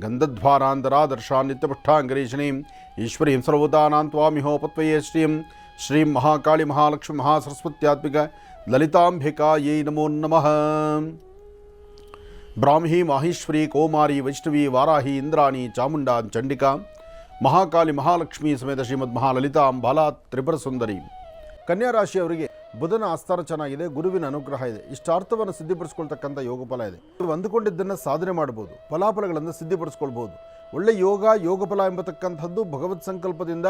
ಗಂಧಧ್ವಾರಾಂಧರಾದರ್ಶಾ ನಿತ್ಯಪುಷ್ಟಾಂಗರೀಷಣೀಂ ಈಶ್ವರೀಂ ಸರ್ವದಾನಾಂ ತ್ವಾಮಿಹೋಪತ್ವಯೇ ಶ್ರೀಂ ಶ್ರೀಂ ಮಹಾಕಾಳಿ ಮಹಾಲಕ್ಷ್ಮಿ ಮಹಾಸರಸ್ವತ್ಯಾತ್ಮಿಕ ಲಲಿತಾಂಬಿಕಾಯೈ ನಮೋ ನಮಃ ಬ್ರಾಹ್ಮಿ ಮಾಹೇಶ್ವರಿ ಕೋಮಾರಿ ವೈಷ್ಣವಿ ವಾರಾಹಿ ಇಂದ್ರಾಣಿ ಚಾಮುಂಡಾ ಚಂಡಿಕಾ ಮಹಾಕಾಳಿ ಮಹಾಲಕ್ಷ್ಮಿ ಸಮೇತ ಶ್ರೀಮದ್ ಮಹಾಲಲಿತಾಂ ಬಾಲಾ ತ್ರಿಪುರ ಸುಂದರಿ ಕನ್ಯಾ ರಾಶಿಯವರಿಗೆ ಬುಧನ ಆಸ್ಥಾನ ಚೆನ್ನಾಗಿದೆ, ಗುರುವಿನ ಅನುಗ್ರಹ ಇದೆ. ಇಷ್ಟಾರ್ಥವನ್ನು ಸಿದ್ಧಿಪಡಿಸ್ಕೊಳ್ತಕ್ಕಂಥ ಯೋಗ ಫಲ ಇದೆ ಅಂದುಕೊಂಡಿದ್ದನ್ನು ಸಾಧನೆ ಮಾಡ್ಬೋದು, ಫಲಾಫಲಗಳನ್ನು ಸಿದ್ಧಿಪಡಿಸ್ಕೊಳ್ಬೋದು. ಒಳ್ಳೆ ಯೋಗ ಯೋಗ ಫಲ ಎಂಬತಕ್ಕಂಥದ್ದು ಭಗವತ್ ಸಂಕಲ್ಪದಿಂದ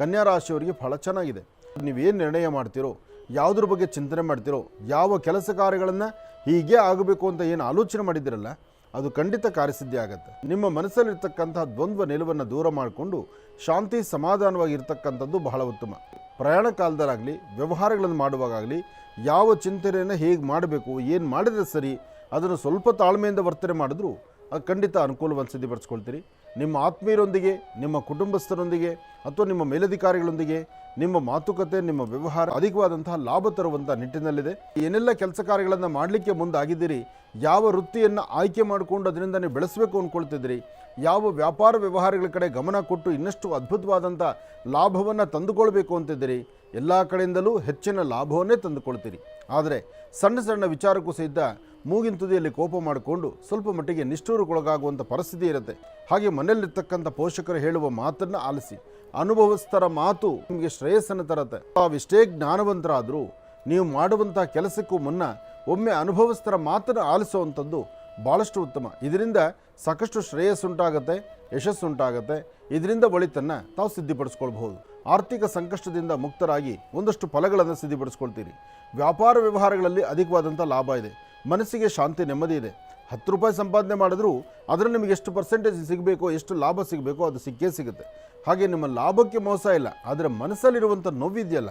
ಕನ್ಯಾ ರಾಶಿಯವರಿಗೆ ಫಲ ಚೆನ್ನಾಗಿದೆ. ನೀವೇನು ನಿರ್ಣಯ ಮಾಡ್ತೀರೋ, ಯಾವುದ್ರ ಬಗ್ಗೆ ಚಿಂತನೆ ಮಾಡ್ತಿರೋ, ಯಾವ ಕೆಲಸ ಕಾರ್ಯಗಳನ್ನು ಹೀಗೆ ಆಗಬೇಕು ಅಂತ ಏನು ಆಲೋಚನೆ ಮಾಡಿದ್ದೀರಲ್ಲ, ಅದು ಖಂಡಿತ ಕಾರ್ಯಸಿದ್ಧಿ ಆಗುತ್ತೆ. ನಿಮ್ಮ ಮನಸ್ಸಲ್ಲಿರ್ತಕ್ಕಂಥ ದ್ವಂದ್ವ, ನಿಲುವನ್ನು ದೂರ ಮಾಡಿಕೊಂಡು ಶಾಂತಿ ಸಮಾಧಾನವಾಗಿ ಇರ್ತಕ್ಕಂಥದ್ದು ಬಹಳ ಉತ್ತಮ. ಪ್ರಯಾಣ ಕಾಲದಲ್ಲಾಗಲಿ, ವ್ಯವಹಾರಗಳನ್ನು ಮಾಡುವಾಗಲಿ ಯಾವ ಚಿಂತನೆಯನ್ನು ಹೇಗೆ ಮಾಡಬೇಕು, ಏನು ಮಾಡಿದರೆ ಸರಿ, ಅದನ್ನು ಸ್ವಲ್ಪ ತಾಳ್ಮೆಯಿಂದ ವರ್ತನೆ ಮಾಡಿದ್ರೂ ಖಂಡಿತ ಅನುಕೂಲವನ್ನು ಸಿದ್ಧಪಡಿಸ್ಕೊಳ್ತೀರಿ ನಿಮ್ಮ ಆತ್ಮೀಯರೊಂದಿಗೆ, ನಿಮ್ಮ ಕುಟುಂಬಸ್ಥರೊಂದಿಗೆ ಅಥವಾ ನಿಮ್ಮ ಮೇಲಧಿಕಾರಿಗಳೊಂದಿಗೆ ನಿಮ್ಮ ಮಾತುಕತೆ, ನಿಮ್ಮ ವ್ಯವಹಾರ ಅಧಿಕವಾದಂತಹ ಲಾಭ ತರುವಂಥ ನಿಟ್ಟಿನಲ್ಲಿದೆ. ಏನೆಲ್ಲ ಕೆಲಸ ಕಾರ್ಯಗಳನ್ನು ಮಾಡಲಿಕ್ಕೆ ಮುಂದಾಗಿದ್ದೀರಿ, ಯಾವ ವೃತ್ತಿಯನ್ನು ಆಯ್ಕೆ ಮಾಡಿಕೊಂಡು ಅದರಿಂದ ನೀವು ಬೆಳೆಸಬೇಕು ಅಂದ್ಕೊಳ್ತಿದ್ದೀರಿ ಯಾವ ವ್ಯಾಪಾರ ವ್ಯವಹಾರಗಳ ಕಡೆ ಗಮನ ಕೊಟ್ಟು ಇನ್ನಷ್ಟು ಅದ್ಭುತವಾದಂಥ ಲಾಭವನ್ನು ತಂದುಕೊಳ್ಬೇಕು ಅಂತಿದ್ದೀರಿ, ಎಲ್ಲ ಕಡೆಯಿಂದಲೂ ಹೆಚ್ಚಿನ ಲಾಭವನ್ನೇ ತಂದುಕೊಳ್ತೀರಿ. ಆದರೆ ಸಣ್ಣ ಸಣ್ಣ ವಿಚಾರಕ್ಕೂ ಸಹಿತ ಮೂಗಿನ ತುದಿಯಲ್ಲಿ ಕೋಪ ಮಾಡಿಕೊಂಡು ಸ್ವಲ್ಪ ಮಟ್ಟಿಗೆ ನಿಷ್ಠೂರಕ್ಕೊಳಗಾಗುವಂಥ ಪರಿಸ್ಥಿತಿ ಇರುತ್ತೆ. ಹಾಗೆ ಮನೆಯಲ್ಲಿರ್ತಕ್ಕಂಥ ಪೋಷಕರು ಹೇಳುವ ಮಾತನ್ನು ಆಲಿಸಿ. ಅನುಭವಸ್ಥರ ಮಾತು ನಿಮಗೆ ಶ್ರೇಯಸ್ಸನ್ನು ತರುತ್ತೆ. ತಾವೆಷ್ಟೇ ಜ್ಞಾನವಂತರಾದರೂ ನೀವು ಮಾಡುವಂಥ ಕೆಲಸಕ್ಕೂ ಮುನ್ನ ಒಮ್ಮೆ ಅನುಭವಸ್ಥರ ಮಾತನ್ನು ಆಲಿಸುವಂಥದ್ದು ಭಾಳಷ್ಟು ಉತ್ತಮ. ಇದರಿಂದ ಸಾಕಷ್ಟು ಶ್ರೇಯಸ್ಸುಂಟಾಗತ್ತೆ, ಯಶಸ್ಸುಂಟಾಗತ್ತೆ. ಇದರಿಂದ ಒಳಿತನ್ನು ತಾವು ಸಿದ್ಧಿಪಡಿಸ್ಕೊಳ್ಬಹುದು. ಆರ್ಥಿಕ ಸಂಕಷ್ಟದಿಂದ ಮುಕ್ತರಾಗಿ ಒಂದಷ್ಟು ಫಲಗಳನ್ನು ಸಿದ್ಧಿಪಡಿಸ್ಕೊಳ್ತೀರಿ. ವ್ಯಾಪಾರ ವ್ಯವಹಾರಗಳಲ್ಲಿ ಅಧಿಕವಾದಂಥ ಲಾಭ ಇದೆ. ಮನಸ್ಸಿಗೆ ಶಾಂತಿ ನೆಮ್ಮದಿ ಇದೆ. ಹತ್ತು ರೂಪಾಯಿ ಸಂಪಾದನೆ ಮಾಡಿದ್ರೂ ಅದರಲ್ಲಿ ನಿಮಗೆ ಎಷ್ಟು ಪರ್ಸೆಂಟೇಜ್ ಸಿಗಬೇಕೋ, ಎಷ್ಟು ಲಾಭ ಸಿಗಬೇಕೋ ಅದು ಸಿಕ್ಕೇ ಸಿಗುತ್ತೆ. ಹಾಗೆ ನಿಮ್ಮ ಲಾಭಕ್ಕೆ ಮೋಸ ಇಲ್ಲ, ಆದರೆ ಮನಸ್ಸಲ್ಲಿರುವಂಥ ನೋವಿದೆಯಲ್ಲ,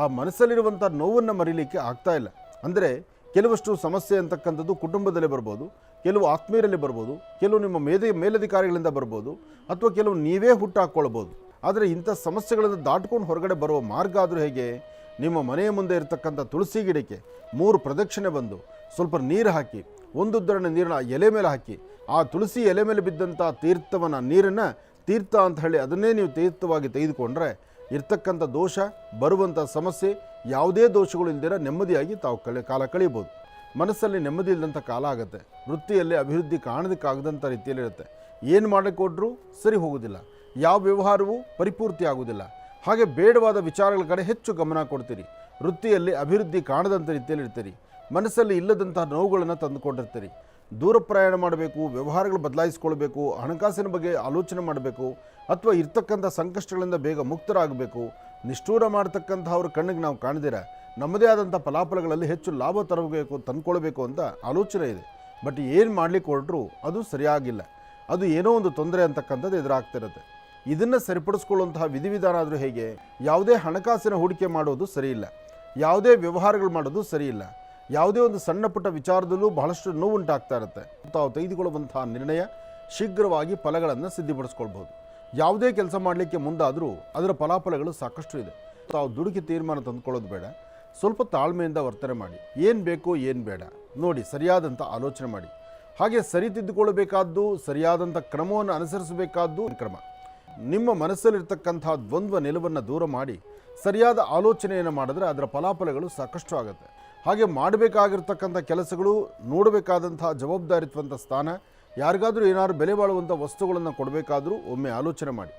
ಆ ಮನಸ್ಸಲ್ಲಿರುವಂಥ ನೋವನ್ನು ಮರೀಲಿಕ್ಕೆ ಆಗ್ತಾ ಇಲ್ಲ. ಅಂದರೆ ಕೆಲವಷ್ಟು ಸಮಸ್ಯೆ ಅಂತಕ್ಕಂಥದ್ದು ಕುಟುಂಬದಲ್ಲಿ ಬರ್ಬೋದು, ಕೆಲವು ಆತ್ಮೀಯರಲ್ಲಿ ಬರ್ಬೋದು, ಕೆಲವು ನಿಮ್ಮ ಮೇದ, ಮೇಲಧಿಕಾರಿಗಳಿಂದ ಬರ್ಬೋದು, ಅಥವಾ ಕೆಲವು ನೀವೇ ಹುಟ್ಟಾಕ್ಕೊಳ್ಬೋದು ಆದರೆ ಇಂಥ ಸಮಸ್ಯೆಗಳನ್ನು ದಾಟ್ಕೊಂಡು ಹೊರಗಡೆ ಬರುವ ಮಾರ್ಗ ಆದರೂ ಹೇಗೆ? ನಿಮ್ಮ ಮನೆಯ ಮುಂದೆ ಇರತಕ್ಕಂಥ ತುಳಸಿ ಗಿಡಕ್ಕೆ ಮೂರು ಪ್ರದಕ್ಷಿಣೆ ಬಂದು ಸ್ವಲ್ಪ ನೀರು ಹಾಕಿ, ಒಂದು ಉದ್ದರಣೆ ನೀರನ್ನ ಎಲೆ ಮೇಲೆ ಹಾಕಿ, ಆ ತುಳಸಿ ಎಲೆ ಮೇಲೆ ಬಿದ್ದಂಥ ತೀರ್ಥವನ್ನು, ನೀರನ್ನು ತೀರ್ಥ ಅಂತ ಹೇಳಿ ಅದನ್ನೇ ನೀವು ತೀರ್ಥವಾಗಿ ತೆಗೆದುಕೊಂಡ್ರೆ ಇರ್ತಕ್ಕಂಥ ದೋಷ, ಬರುವಂಥ ಸಮಸ್ಯೆ, ಯಾವುದೇ ದೋಷಗಳು ಇಲ್ದಿರ ನೆಮ್ಮದಿಯಾಗಿ ತಾವು ಕಳೆ, ಕಾಲ ಕಳೀಬೋದು. ಮನಸ್ಸಲ್ಲಿ ನೆಮ್ಮದಿ ಇಲ್ಲದಂಥ ಕಾಲ ಆಗುತ್ತೆ. ವೃತ್ತಿಯಲ್ಲಿ ಅಭಿವೃದ್ಧಿ ಕಾಣೋದಕ್ಕಾಗದಂಥ ರೀತಿಯಲ್ಲಿರುತ್ತೆ ಏನು ಮಾಡಿಕೊಟ್ರೂ ಸರಿ ಹೋಗೋದಿಲ್ಲ. ಯಾವ ವ್ಯವಹಾರವೂ ಪರಿಪೂರ್ತಿ ಆಗೋದಿಲ್ಲ. ಹಾಗೆ ಬೇಡವಾದ ವಿಚಾರಗಳ ಕಡೆ ಹೆಚ್ಚು ಗಮನ ಕೊಡ್ತೀರಿ. ವೃತ್ತಿಯಲ್ಲಿ ಅಭಿವೃದ್ಧಿ ಕಾಣದಂಥ ರೀತಿಯಲ್ಲಿ ಇರ್ತೀರಿ. ಮನಸ್ಸಲ್ಲಿ ಇಲ್ಲದಂತಹ ನೋವುಗಳನ್ನು ತಂದುಕೊಂಡಿರ್ತೀರಿ. ದೂರ ಪ್ರಯಾಣ ಮಾಡಬೇಕು, ವ್ಯವಹಾರಗಳು ಬದಲಾಯಿಸ್ಕೊಳ್ಬೇಕು, ಹಣಕಾಸಿನ ಬಗ್ಗೆ ಆಲೋಚನೆ ಮಾಡಬೇಕು, ಅಥವಾ ಇರ್ತಕ್ಕಂಥ ಸಂಕಷ್ಟಗಳಿಂದ ಬೇಗ ಮುಕ್ತರಾಗಬೇಕು, ನಿಷ್ಠೂರ ಮಾಡ್ತಕ್ಕಂಥವ್ರ ಕಣ್ಣಿಗೆ ನಾವು ಕಾಣದಿರ, ನಮ್ಮದೇ ಆದಂಥ ಫಲಾಫಲಗಳಲ್ಲಿ ಹೆಚ್ಚು ಲಾಭ ತರಬೇಕು, ತಂದ್ಕೊಳ್ಬೇಕು ಅಂತ ಆಲೋಚನೆ ಇದೆ. ಬಟ್ ಏನು ಮಾಡಲಿಕ್ಕೆ ಹೊರಟ್ರು ಅದು ಸರಿಯಾಗಿಲ್ಲ. ಅದು ಏನೋ ಒಂದು ತೊಂದರೆ ಅಂತಕ್ಕಂಥದ್ದು ಎದುರಾಗ್ತಿರುತ್ತೆ. ಇದನ್ನು ಸರಿಪಡಿಸ್ಕೊಳ್ಳುವಂತಹ ವಿಧಿವಿಧಾನ ಆದರೂ ಹೇಗೆ? ಯಾವುದೇ ಹಣಕಾಸಿನ ಹೂಡಿಕೆ ಮಾಡೋದು ಸರಿಯಿಲ್ಲ. ಯಾವುದೇ ವ್ಯವಹಾರಗಳು ಮಾಡೋದು ಸರಿಯಿಲ್ಲ. ಯಾವುದೇ ಒಂದು ಸಣ್ಣ ಪುಟ್ಟ ವಿಚಾರದಲ್ಲೂ ಬಹಳಷ್ಟು ನೋವುಂಟಾಗ್ತಾ ಇರುತ್ತೆ. ತಾವು ತೆಗೆದುಕೊಳ್ಳುವಂತಹ ನಿರ್ಣಯ ಶೀಘ್ರವಾಗಿ ಫಲಗಳನ್ನು ಸಿದ್ಧಿಪಡಿಸ್ಕೊಳ್ಬಹುದು. ಯಾವುದೇ ಕೆಲಸ ಮಾಡಲಿಕ್ಕೆ ಮುಂದಾದರೂ ಅದರ ಫಲಾಫಲಗಳು ಸಾಕಷ್ಟು ಇದೆ. ತಾವು ದುಡುಕಿ ತೀರ್ಮಾನ ತಂದುಕೊಳ್ಳೋದು ಬೇಡ. ಸ್ವಲ್ಪ ತಾಳ್ಮೆಯಿಂದ ವರ್ತನೆ ಮಾಡಿ. ಏನು ಬೇಕು, ಏನು ಬೇಡ. ನೋಡಿ ಸರಿಯಾದಂಥ ಆಲೋಚನೆ ಮಾಡಿ. ಹಾಗೆ ಸರಿ ತಿದ್ದುಕೊಳ್ಳಬೇಕಾದ್ದು ಸರಿಯಾದಂಥ ಕ್ರಮವನ್ನು ಅನುಸರಿಸಬೇಕಾದ್ದು ಕ್ರಮ. ನಿಮ್ಮ ಮನಸ್ಸಲ್ಲಿರ್ತಕ್ಕಂಥ ದ್ವಂದ್ವ, ನಿಲುವನ್ನು ದೂರ ಮಾಡಿ, ಸರಿಯಾದ ಆಲೋಚನೆಯನ್ನು ಮಾಡಿದ್ರೆ ಅದರ ಫಲಾಫಲಗಳು ಸಾಕಷ್ಟು ಆಗುತ್ತೆ. ಹಾಗೆ ಮಾಡಬೇಕಾಗಿರ್ತಕ್ಕಂಥ ಕೆಲಸಗಳು, ನೋಡಬೇಕಾದಂತಹ ಜವಾಬ್ದಾರಿತ್ವಂಥ ಸ್ಥಾನ, ಯಾರಿಗಾದರೂ ಏನಾದ್ರು ಬೆಲೆ ಬಾಳುವಂಥ ವಸ್ತುಗಳನ್ನು ಕೊಡಬೇಕಾದರೂ ಒಮ್ಮೆ ಆಲೋಚನೆ ಮಾಡಿ.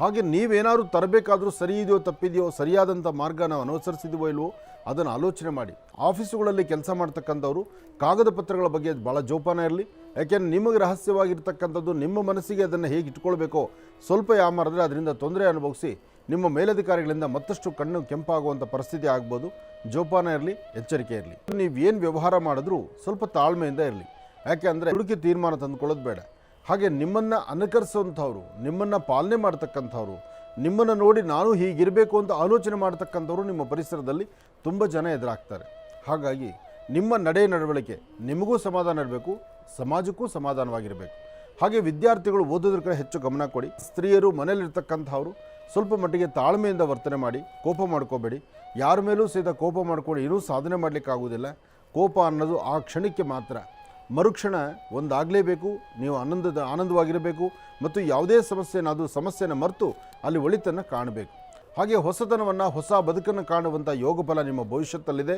ಹಾಗೆ ನೀವೇನಾದರೂ ತರಬೇಕಾದರೂ ಸರಿ ಇದೆಯೋ ತಪ್ಪಿದೆಯೋ ಸರಿಯಾದಂಥ ಮಾರ್ಗ ನಾವು ಅನುಸರಿಸಿದವೋ ಇಲ್ವೋ, ಅದನ್ನು ಆಲೋಚನೆ ಮಾಡಿ. ಆಫೀಸುಗಳಲ್ಲಿ ಕೆಲಸ ಮಾಡ್ತಕ್ಕಂಥವ್ರು, ಕಾಗದ ಪತ್ರಗಳ ಬಗ್ಗೆ ಭಾಳ ಜೋಪಾನ ಇರಲಿ. ಯಾಕೆಂದರೆ ನಿಮಗೆ ರಹಸ್ಯವಾಗಿರ್ತಕ್ಕಂಥದ್ದು, ನಿಮ್ಮ ಮನಸ್ಸಿಗೆ ಅದನ್ನು ಹೇಗೆ ಇಟ್ಕೊಳ್ಬೇಕೋ, ಸ್ವಲ್ಪ ಯಾಮಾರಿದ್ರೆ ಅದರಿಂದ ತೊಂದರೆ ಅನುಭವಿಸಿ ನಿಮ್ಮ ಮೇಲಧಿಕಾರಿಗಳಿಂದ ಮತ್ತಷ್ಟು ಕಣ್ಣು ಕೆಂಪಾಗುವಂಥ ಪರಿಸ್ಥಿತಿ ಆಗ್ಬೋದು. ಜೋಪಾನ ಇರಲಿ, ಎಚ್ಚರಿಕೆ ಇರಲಿ. ನೀವು ಏನು ವ್ಯವಹಾರ ಮಾಡಿದ್ರೂ ಸ್ವಲ್ಪ ತಾಳ್ಮೆಯಿಂದ ಇರಲಿ. ಯಾಕೆ ಅಂದರೆ ಹುಡುಕಿ ತೀರ್ಮಾನ ತಂದುಕೊಳ್ಳೋದು ಬೇಡ. ಹಾಗೆ ನಿಮ್ಮನ್ನು ಅನುಕರಿಸುವಂಥವ್ರು, ನಿಮ್ಮನ್ನು ಪಾಲನೆ ಮಾಡ್ತಕ್ಕಂಥವ್ರು, ನಿಮ್ಮನ್ನು ನೋಡಿ ನಾನು ಹೀಗಿರಬೇಕು ಅಂತ ಆಲೋಚನೆ ಮಾಡ್ತಕ್ಕಂಥವ್ರು ನಿಮ್ಮ ಪರಿಸರದಲ್ಲಿ ತುಂಬ ಜನ ಎದುರಾಗ್ತಾರೆ. ಹಾಗಾಗಿ ನಿಮ್ಮ ನಡೆ ನಡವಳಿಕೆ ನಿಮಗೂ ಸಮಾಧಾನ ಇರಬೇಕು, ಸಮಾಜಕ್ಕೂ ಸಮಾಧಾನವಾಗಿರಬೇಕು. ಹಾಗೆ ವಿದ್ಯಾರ್ಥಿಗಳು ಓದೋದ್ರ ಕಡೆ ಹೆಚ್ಚು ಗಮನ ಕೊಡಿ. ಸ್ತ್ರೀಯರು ಮನೇಲಿರ್ತಕ್ಕಂಥವ್ರು ಸ್ವಲ್ಪ ಮಟ್ಟಿಗೆ ತಾಳ್ಮೆಯಿಂದ ವರ್ತನೆ ಮಾಡಿ, ಕೋಪ ಮಾಡ್ಕೋಬೇಡಿ. ಯಾರ ಮೇಲೂ ಸಹಿತ ಕೋಪ ಮಾಡ್ಕೊಂಡು ಏನೂ ಸಾಧನೆ ಮಾಡಲಿಕ್ಕಾಗೋದಿಲ್ಲ ಕೋಪ ಅನ್ನೋದು ಆ ಕ್ಷಣಕ್ಕೆ ಮಾತ್ರ. ಮರುಕ್ಷಣ ಒಂದಾಗಲೇಬೇಕು, ನೀವು ಆನಂದದ, ಆನಂದವಾಗಿರಬೇಕು ಮತ್ತು ಯಾವುದೇ ಸಮಸ್ಯೆನಾದರೂ ಸಮಸ್ಯೆನ ಮರೆತು ಅಲ್ಲಿ ಒಳಿತನ್ನು ಕಾಣಬೇಕು. ಹಾಗೆ ಹೊಸತನವನ್ನು, ಹೊಸ ಬದುಕನ್ನು ಕಾಣುವಂಥ ಯೋಗ ಫಲ ನಿಮ್ಮ ಭವಿಷ್ಯತ್ತಲ್ಲಿದೆ.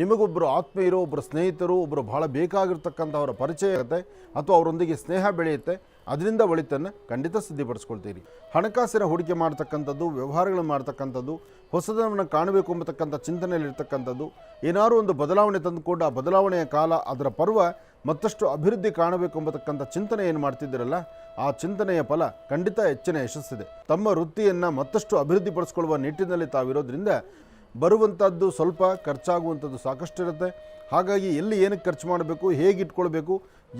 ನಿಮಗೊಬ್ಬರು ಆತ್ಮೀಯರು ಒಬ್ಬರು ಸ್ನೇಹಿತರು ಒಬ್ಬರು ಬಹಳ ಬೇಕಾಗಿರ್ತಕ್ಕಂಥವರ ಪರಿಚಯ ಇರುತ್ತೆ. ಅಥವಾ ಅವರೊಂದಿಗೆ ಸ್ನೇಹ ಬೆಳೆಯುತ್ತೆ. ಅದರಿಂದ ಒಳಿತನ್ನು ಖಂಡಿತ ಸಿದ್ಧಪಡಿಸ್ಕೊಳ್ತೀರಿ. ಹಣಕಾಸಿನ ಹೂಡಿಕೆ ಮಾಡ್ತಕ್ಕಂಥದ್ದು ವ್ಯವಹಾರಗಳನ್ನು ಮಾಡ್ತಕ್ಕಂಥದ್ದು ಹೊಸದನ್ನು ಕಾಣಬೇಕು ಎಂಬತಕ್ಕಂಥ ಚಿಂತನೆಯಲ್ಲಿರ್ತಕ್ಕಂಥದ್ದು, ಏನಾದರೂ ಒಂದು ಬದಲಾವಣೆ ತಂದುಕೊಂಡು ಆ ಬದಲಾವಣೆಯ ಕಾಲ ಅದರ ಪರ್ವ ಮತ್ತಷ್ಟು ಅಭಿವೃದ್ಧಿ ಕಾಣಬೇಕು ಎಂಬತಕ್ಕಂಥ ಚಿಂತನೆ ಏನು ಮಾಡ್ತಿದ್ದೀರಲ್ಲ, ಆ ಚಿಂತನೆಯ ಫಲ ಖಂಡಿತ ಹೆಚ್ಚಿನ ಯಶಸ್ಸಿದೆ. ತಮ್ಮ ವೃತ್ತಿಯನ್ನು ಮತ್ತಷ್ಟು ಅಭಿವೃದ್ಧಿಪಡಿಸ್ಕೊಳ್ಳುವ ನಿಟ್ಟಿನಲ್ಲಿ ತಾವಿರೋದ್ರಿಂದ ಬರುವಂಥದ್ದು ಸ್ವಲ್ಪ ಖರ್ಚಾಗುವಂಥದ್ದು ಸಾಕಷ್ಟು ಇರುತ್ತೆ ಹಾಗಾಗಿ ಎಲ್ಲಿ ಏನಕ್ಕೆ ಖರ್ಚು ಮಾಡಬೇಕು, ಹೇಗೆ ಇಟ್ಕೊಳ್ಬೇಕು,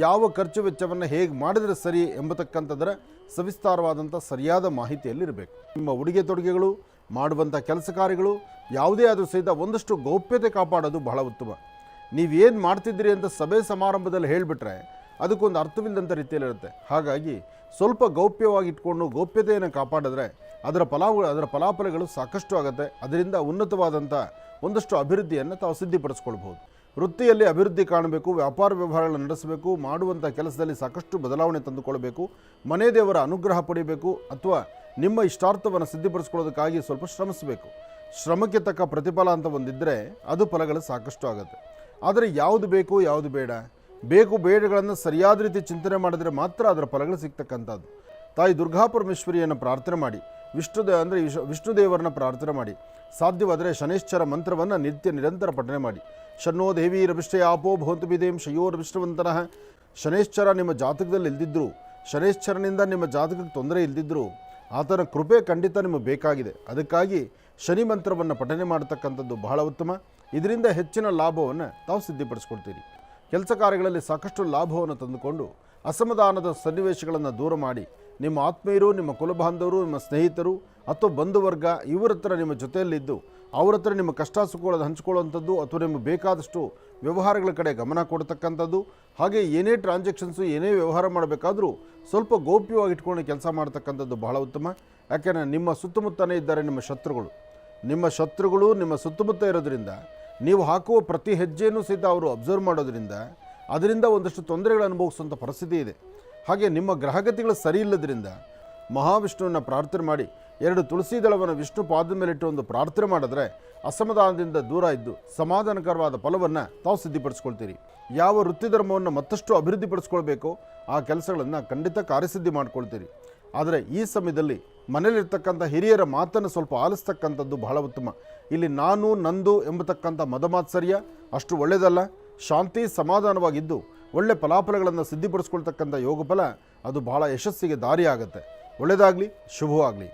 ಯಾವ ಖರ್ಚು ವೆಚ್ಚವನ್ನು ಹೇಗೆ ಮಾಡಿದರೆ ಸರಿ ಎಂಬತಕ್ಕಂಥದ್ರ ಸವಿಸ್ತಾರವಾದಂಥ ಸರಿಯಾದ ಮಾಹಿತಿಯಲ್ಲಿರಬೇಕು. ನಿಮ್ಮ ಉಡುಗೆ ತೊಡುಗೆಗಳು, ಮಾಡುವಂಥ ಕೆಲಸ ಕಾರ್ಯಗಳು, ಯಾವುದೇ ಆದರೂ ಸಹಿತ ಒಂದಷ್ಟು ಗೌಪ್ಯತೆ ಕಾಪಾಡೋದು ಬಹಳ ಉತ್ತಮ. ನೀವೇನು ಮಾಡ್ತಿದ್ದೀರಿ ಅಂತ ಸಭೆ ಸಮಾರಂಭದಲ್ಲಿ ಹೇಳಿಬಿಟ್ರೆ ಅದಕ್ಕೊಂದು ಅರ್ಥವಿಲ್ಲದಂಥ ರೀತಿಯಲ್ಲಿರುತ್ತೆ. ಹಾಗಾಗಿ ಸ್ವಲ್ಪ ಗೌಪ್ಯವಾಗಿಟ್ಕೊಂಡು ಗೌಪ್ಯತೆಯನ್ನು ಕಾಪಾಡಿದ್ರೆ ಅದರ ಫಲಾವು ಅದರ ಫಲಾಫಲಗಳು ಸಾಕಷ್ಟು ಆಗುತ್ತೆ. ಅದರಿಂದ ಉನ್ನತವಾದಂಥ ಒಂದಷ್ಟು ಅಭಿವೃದ್ಧಿಯನ್ನು ತಾವು ಸಿದ್ಧಿಪಡಿಸ್ಕೊಳ್ಬೋದು ವೃತ್ತಿಯಲ್ಲಿ ಅಭಿವೃದ್ಧಿ ಕಾಣಬೇಕು, ವ್ಯಾಪಾರ ವ್ಯವಹಾರಗಳನ್ನು ನಡೆಸಬೇಕು, ಮಾಡುವಂಥ ಕೆಲಸದಲ್ಲಿ ಸಾಕಷ್ಟು ಬದಲಾವಣೆ ತಂದುಕೊಳ್ಬೇಕು, ಮನೆ ದೇವರ ಅನುಗ್ರಹ ಪಡಿಬೇಕು ಅಥವಾ ನಿಮ್ಮ ಇಷ್ಟಾರ್ಥವನ್ನು ಸಿದ್ಧಿಪಡಿಸ್ಕೊಳ್ಳೋದಕ್ಕಾಗಿ ಸ್ವಲ್ಪ ಶ್ರಮಿಸಬೇಕು. ಶ್ರಮಕ್ಕೆ ತಕ್ಕ ಪ್ರತಿಫಲ ಅಂತ ಒಂದಿದ್ದರೆ ಅದು ಫಲಗಳು ಸಾಕಷ್ಟು ಆಗುತ್ತೆ. ಆದರೆ ಯಾವುದು ಬೇಕು, ಯಾವುದು ಬೇಡ? ಬೇಕು, ಬೇಡಗಳನ್ನು ಸರಿಯಾದ ರೀತಿ ಚಿಂತನೆ ಮಾಡಿದರೆ ಮಾತ್ರ ಅದರ ಫಲಗಳು ಸಿಗ್ತಕ್ಕಂಥದ್ದು. ತಾಯಿ ದುರ್ಗಾ ಪರಮೇಶ್ವರಿಯನ್ನು ಪ್ರಾರ್ಥನೆ ಮಾಡಿ ವಿಷ್ಣುದೇ ಅಂದರೆ ವಿಷ್ಣು ದೇವರನ್ನ ಪ್ರಾರ್ಥನೆ ಮಾಡಿ, ಸಾಧ್ಯವಾದರೆ ಶನೇಶ್ವರ ಮಂತ್ರವನ್ನು ನಿತ್ಯ ನಿರಂತರ ಪಠನೆ ಮಾಡಿ ಶನ್ನೋ ದೇವಿ ರವಿಷ್ಠೆ ಆಪೋ ಭವಂತ ಬಿದೇಂ ಶಯೋ ವಿಷ್ಣುವಂತನಃ ಶನೇಶ್ವರ ನಿಮ್ಮ ಜಾತಕದಲ್ಲಿ ಇಲ್ದಿದ್ರು, ಶನೇಶ್ಚರನಿಂದ ನಿಮ್ಮ ಜಾತಕಕ್ಕೆ ತೊಂದರೆ ಇಲ್ದಿದ್ರು, ಆತನ ಕೃಪೆ ಖಂಡಿತ ನಿಮಗೆ ಬೇಕಾಗಿದೆ. ಅದಕ್ಕಾಗಿ ಶನಿ ಮಂತ್ರವನ್ನು ಪಠನೆ ಮಾಡತಕ್ಕಂಥದ್ದು ಬಹಳ ಉತ್ತಮ. ಇದರಿಂದ ಹೆಚ್ಚಿನ ಲಾಭವನ್ನು ತಾವು ಸಿದ್ಧಿಪಡಿಸ್ಕೊಳ್ತೀರಿ. ಕೆಲಸ ಕಾರ್ಯಗಳಲ್ಲಿ ಸಾಕಷ್ಟು ಲಾಭವನ್ನು ತಂದುಕೊಂಡು ಅಸಮಾಧಾನದ ಸನ್ನಿವೇಶಗಳನ್ನು ದೂರ ಮಾಡಿ, ನಿಮ್ಮ ಆತ್ಮೀಯರು, ನಿಮ್ಮ ಕುಲಬಾಂಧವರು, ನಿಮ್ಮ ಸ್ನೇಹಿತರು ಅಥವಾ ಬಂಧುವರ್ಗ ಇವರ ಹತ್ರ ನಿಮ್ಮ ಜೊತೆಯಲ್ಲಿದ್ದು ಅವ್ರ ಹತ್ರ ನಿಮ್ಮ ಕಷ್ಟ ಸುಖಗಳನ್ನು ಹಂಚ್ಕೊಳ್ಳುವಂಥದ್ದು ಅಥವಾ ನಿಮಗೆ ಬೇಕಾದಷ್ಟು ವ್ಯವಹಾರಗಳ ಕಡೆ ಗಮನ ಕೊಡ್ತಕ್ಕಂಥದ್ದು, ಹಾಗೆ ಏನೇ ಟ್ರಾನ್ಸಾಕ್ಷನ್ಸು ಏನೇ ವ್ಯವಹಾರ ಮಾಡಬೇಕಾದರೂ ಸ್ವಲ್ಪ ಗೌಪ್ಯವಾಗಿ ಇಟ್ಕೊಂಡು ಕೆಲಸ ಮಾಡ್ತಕ್ಕಂಥದ್ದು ಬಹಳ ಉತ್ತಮ. ಯಾಕೆಂದರೆ ನಿಮ್ಮ ಸುತ್ತಮುತ್ತನೇ ಇದ್ದಾರೆ ನಿಮ್ಮ ಶತ್ರುಗಳು. ನಿಮ್ಮ ಶತ್ರುಗಳು ನಿಮ್ಮ ಸುತ್ತಮುತ್ತ ಇರೋದ್ರಿಂದ, ನೀವು ಹಾಕುವ ಪ್ರತಿ ಹೆಜ್ಜೆಯನ್ನು ಸಹಿತ ಅವರು ಅಬ್ಸರ್ವ್ ಮಾಡೋದ್ರಿಂದ ಅದರಿಂದ ಒಂದಷ್ಟು ತೊಂದರೆಗಳು ಅನುಭವಿಸುವಂಥ ಪರಿಸ್ಥಿತಿ ಇದೆ. ಹಾಗೆ ನಿಮ್ಮ ಗ್ರಹಗತಿಗಳು ಸರಿ ಇಲ್ಲದ್ರಿಂದ ಮಹಾವಿಷ್ಣುವನ್ನು ಪ್ರಾರ್ಥನೆ ಮಾಡಿ ಎರಡು ತುಳಸಿ ದಳವನ್ನು ವಿಷ್ಣು ಪಾದದ ಮೇಲಿಟ್ಟು ಒಂದು ಪ್ರಾರ್ಥನೆ ಮಾಡಿದ್ರೆ ಅಸಮಾಧಾನದಿಂದ ದೂರ ಇದ್ದು ಸಮಾಧಾನಕರವಾದ ಫಲವನ್ನು ತಾವು ಸಿದ್ಧಿಪಡಿಸ್ಕೊಳ್ತೀರಿ. ಯಾವ ವೃತ್ತಿ ಧರ್ಮವನ್ನು ಮತ್ತಷ್ಟು ಅಭಿವೃದ್ಧಿಪಡಿಸ್ಕೊಳ್ಬೇಕೋ ಆ ಕೆಲಸಗಳನ್ನು ಖಂಡಿತ ಕಾರ್ಯಸಿದ್ಧಿ ಮಾಡ್ಕೊಳ್ತೀರಿ. ಆದರೆ ಈ ಸಮಯದಲ್ಲಿ ಮನೆಯಲ್ಲಿರ್ತಕ್ಕಂಥ ಹಿರಿಯರ ಮಾತನ್ನು ಸ್ವಲ್ಪ ಆಲಿಸ್ತಕ್ಕಂಥದ್ದು ಬಹಳ ಉತ್ತಮ. ಇಲ್ಲಿ ನಾನು, ನಂದು ಎಂಬತಕ್ಕಂಥ ಮದಮಾತ್ಸರ್ಯ ಅಷ್ಟು ಒಳ್ಳೆಯದಲ್ಲ. ಶಾಂತಿ, ಸಮಾಧಾನವಾಗಿದ್ದು ಒಳ್ಳೆ ಫಲಾಫಲಗಳನ್ನು ಸಿದ್ಧಿಪಡಿಸ್ಕೊಳ್ತಕ್ಕಂಥ ಯೋಗ ಫಲ ಅದು ಬಹಳ ಯಶಸ್ಸಿಗೆ ದಾರಿಯಾಗುತ್ತೆ. ಒಳ್ಳೆಯದಾಗಲಿ, ಶುಭವಾಗಲಿ.